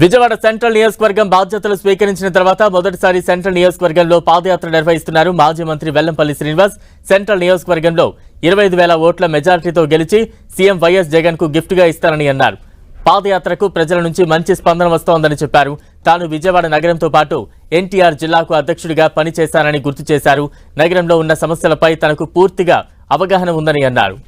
Vijayawada central నియోజకవర్గం బాధ్యతలు స్వీకరించిన తర్వాత మొదటిసారి సెంట్రల్ నియోజకవర్గంలో పాదయాత్ర నిర్వహిస్తున్నారు మాజీ మంత్రి వెల్లంపల్లి శ్రీనివాస్. సెంట్రల్ నియోజకవర్గంలో ఇరవై ఐదు వేల ఓట్ల మెజార్టీతో గెలిచి సీఎం వైఎస్ జగన్కు గిఫ్ట్గా ఇస్తారని అన్నారు. పాదయాత్రకు ప్రజల నుంచి మంచి స్పందన వస్తోందని చెప్పారు. తాను విజయవాడ నగరంతో పాటు ఎన్టీఆర్ జిల్లాకు అధ్యక్షుడిగా పనిచేశానని గుర్తు చేశారు. నగరంలో ఉన్న సమస్యలపై తనకు పూర్తిగా అవగాహన ఉందని అన్నారు.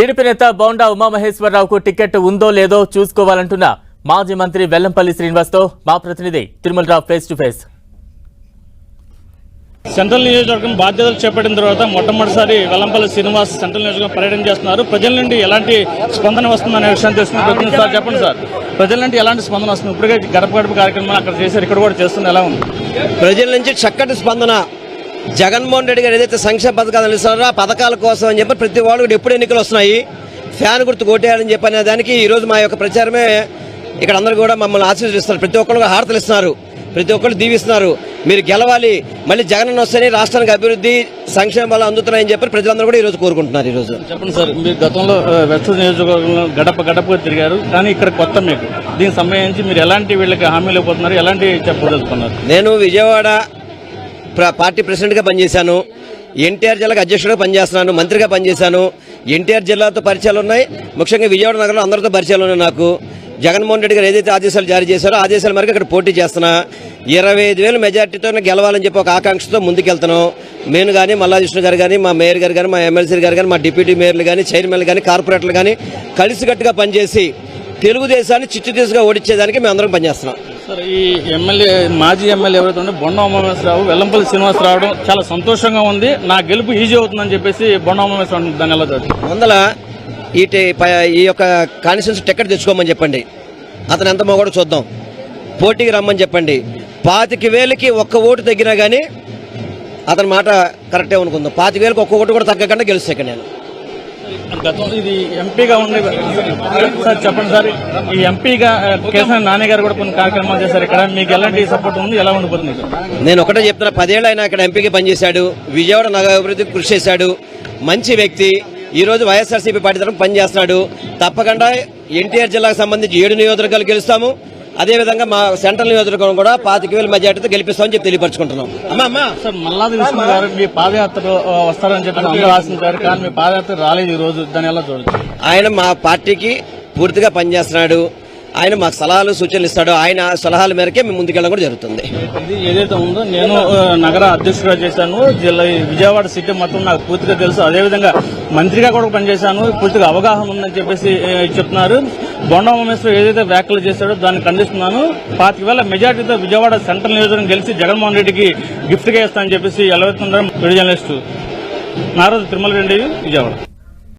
టీడీపీ నేత బోండా ఉమామహేశ్వరరావుకు టికెట్ ఉందో లేదో చూసుకోవాలంటున్న మాజీ మంత్రి వెల్లంపల్లి శ్రీనివాస్తో మా ప్రతినిధి Tirumalarao face to face central నియోజకవర్గం బాధ్యతలు చేపట్టిన తర్వాత మొట్టమొదటిసారి వెల్లంపల్లి శ్రీనివాస్ సెంట్రల్ నియోజకవర్గం పర్యటన చేస్తున్నారు. ప్రజల నుండి ఎలాంటి స్పందన వస్తుందనే విషయం తెలుసుకుంటున్నాం సార్ చెప్పండి సార్. ప్రజల నుండి ఎలాంటి స్పందన వస్తుంది? ఇప్పటికే గడప గడప కార్యక్రమం అక్కడ చేశారు. ఇక్కడ కూడా చేస్తుంది ఎలా ఉంది? ప్రజల నుంచి చక్కటి స్పందన జగన్మోహన్ రెడ్డి గారు ఏదైతే సంక్షేమ పథకాలు అందిస్తున్నారో ఆ పథకాల కోసం అని చెప్పి ప్రతి వాళ్ళు కూడా ఎప్పుడు ఎన్నికలు వస్తున్నాయి. ఫ్యాన్ గుర్తు కొట్టేయాలని చెప్పి అనే దానికి ఈరోజు మా యొక్క ప్రచారమే ఇక్కడ అందరూ కూడా మమ్మల్ని ఆశీర్వదిస్తున్నారు. ప్రతి ఒక్కరు కూడా హారతలు ఇస్తున్నారు. ప్రతి ఒక్కరు దీవిస్తున్నారు. మీరు గెలవాలి మళ్ళీ జగన్ వస్తేనే రాష్ట్రానికి అభివృద్ధి సంక్షేమాలు అందుతున్నాయని చెప్పి ప్రజలందరూ కూడా ఈరోజు కోరుకుంటున్నారు ఈరోజు చెప్పండి సార్ మీరు గతంలో వెస్ట్ నియోజకవర్గంలో గడప గడపగా తిరిగారు. కానీ ఇక్కడ కొత్త మీకు. దీనికి సంబంధించి మీరు ఎలాంటి వీళ్ళకి హామీలు ఇవ్వబోతున్నారు? ఎలాంటి చెప్పదలుచుకున్నారు? నేను విజయవాడ పార్టీ ప్రెసిడెంట్గా పనిచేశాను. ఎన్టీఆర్ జిల్లాకు అధ్యక్షుడిగా పనిచేస్తున్నాను మంత్రిగా పనిచేశాను. ఎన్టీఆర్ జిల్లాతో పరిచయాలు ఉన్నాయి. ముఖ్యంగా విజయవాడ నగరంలో అందరితో పరిచయాలు ఉన్నాయి నాకు. జగన్మోహన్ రెడ్డి గారు ఏదైతే ఆదేశాలు జారీ చేశారో ఆదేశాల మేరకు ఇక్కడ పోటీ చేస్తున్నా. ఇరవై ఐదు వేల మెజార్టీతో గెలవాలని చెప్పి ఒక ఆకాంక్షతో ముందుకెళ్తున్నాం నేను కానీ మల్లాకృష్ణ గారు కానీ మా మేయర్ గారు కానీ మా ఎమ్మెల్సీ గారు కానీ మా డిప్యూటీ మేయర్లు కానీ చైర్మన్లు కానీ కార్పొరేటర్లు కానీ కలిసికట్టుగా పనిచేసి తెలుగుదేశాన్ని చిచ్చు ఓడించేదానికి మేము అందరం పనిచేస్తున్నాం. సార్ ఈ ఎమ్మెల్యే మాజీ ఎమ్మెల్యే ఎవరైతే ఉంటే బొండ ఉమామేశ్వరరావు వెల్లంపల్లి శ్రీనివాస్ రావడం చాలా సంతోషంగా ఉంది. నా గెలుపు ఈజీ అవుతుందని చెప్పేసి బొండ ఉమామేశ్వరరావు దాన్ని ఎలా చదువు ముందల ఈ ఈ యొక్క కాన్స్టిట్యూన్సీ టికెట్ తెచ్చుకోమని చెప్పండి. అతను ఎంత కూడా చూద్దాం. పోటీకి రమ్మని చెప్పండి. పాతిక వేలకి ఒక్క ఓటు తగ్గినా కానీ అతని మాట కరెక్టే అనుకుందాం. పాతిక వేలకు ఒక్క ఓటు కూడా తగ్గకుండా గెలుస్తాయి ఇక్కడ నేను. గతంలో ఇది ఎంపీగా ఉండే సార్ చెప్పండి సార్. ఈ ఎంపీగా కేసీఆర్ నాని గారు కూడా కొన్ని కార్యక్రమాలు చేశారు ఇక్కడ. మీకు ఎలాంటి సపోర్ట్ ఉంది? ఎలా ఉండిపోతుంది నేను ఒకటే చెప్తున్నా పదేళ్ళు ఆయన ఇక్కడ ఎంపీగా పనిచేశాడు విజయవాడ నగర అభివృద్ధికి కృషి చేశాడు. మంచి వ్యక్తి. ఈ రోజు వైఎస్ఆర్సీపీ పార్టీ తరఫున పనిచేస్తున్నాడు. తప్పకుండా ఎన్టీఆర్ జిల్లాకు సంబంధించి ఏడు నియోజకవర్గాలు గెలుస్తాము. అదేవిధంగా మా సెంట్రల్ నియోజకవర్గం కూడా పాతిక వేల మెజార్టీతో గెలిపిస్తామని చెప్పి తెలియపరచుకుంటున్నాం. అమ్మా అమ్మా. సార్ మల్లాది విష్ణు గారు మీ వస్తారని చెప్పి అందరూ ఆశించారు కానీ మీ పాదయాత్ర రాలేదు ఈ రోజు దాన్ని ఎలా చూడచ్చు ఆయన మా పార్టీకి పూర్తిగా పనిచేస్తున్నాడు. ఆయన మాకు సలహాలు సూచనలు ఇస్తాడు. ఆయన సలహాల మేరకే మేము ముందుకెళ్ళడం కూడా జరుగుతుంది. ఇది ఏదైతే ఉందో నేను నగర అధ్యక్షుడిగా చేశాను. జిల్లా విజయవాడ సిటీ మొత్తం నాకు పూర్తిగా తెలుసు. అదేవిధంగా మంత్రిగా కూడా పనిచేశాను. పూర్తిగా అవగాహన ఉందని చెప్పేసి చెప్తున్నారు. బొండా ఉమేశ్వర్ ఏదైతే వ్యాఖ్యలు చేశాడో దాన్ని ఖండిస్తున్నాను. పాతిక వేల మెజార్టీతో విజయవాడ సెంట్రల్ నియోజకవర్గం గెలిచి జగన్మోహన్ రెడ్డికి గిఫ్ట్గా ఇస్తానని చెప్పేసి ఎలా విడియో జర్నలిస్టు. నారదు తిరుమల రెడ్డి విజయవాడ.